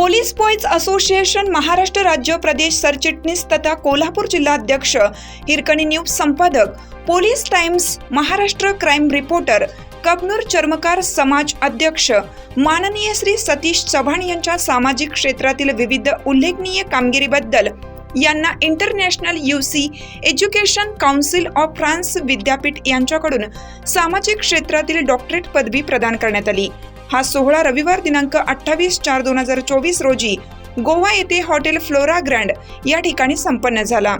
Police boys association Maharashtra राज्य प्रदेश सरचिटणीस तथा कोल्हापूर जिल्हाध्यक्ष हिरकणी न्यूज संपादक Police Times Maharashtra crime reporter Kabnur चर्मकार समाज अध्यक्ष माननीय श्री सतीश चव्हाण यांच्या सामाजिक क्षेत्रातील विविध उल्लेखनीय कामगिरीबद्दल यांना International UC Education Council of France विद्यापीठ यांच्याकडून सामाजिक क्षेत्रातील डॉक्टरेट पदवी प्रदान करण्यात आली. हा सोहळा रविवार दिनांक अठ्ठावीस चार दोन हजार चोवीस रोजी गोवा येथे हॉटेल फ्लोरा ग्रँड या ठिकाणी संपन्न झाला.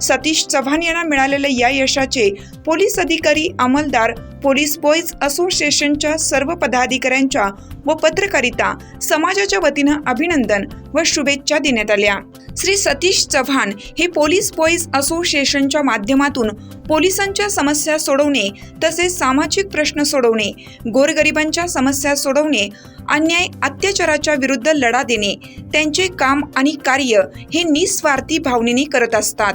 सतीश चव्हाण यांना मिळालेल्या या यशाचे पोलीस अधिकारी अंमलदार पोलीस बॉईज असोसिएशनच्या सर्व पदाधिकाऱ्यांच्या व पत्रकारिता समाजाच्या वतीनं अभिनंदन व शुभेच्छा देण्यात आल्या. श्री सतीश चव्हाण हे पोलीस बॉईज असोसिएशनच्या माध्यमातून पोलिसांच्या समस्या सोडवणे तसेच सामाजिक प्रश्न सोडवणे गोरगरिबांच्या समस्या सोडवणे अन्याय अत्याचाराच्या विरुद्ध लढा देणे त्यांचे काम आणि कार्य हे निस्वार्थी भावनेने करत असतात.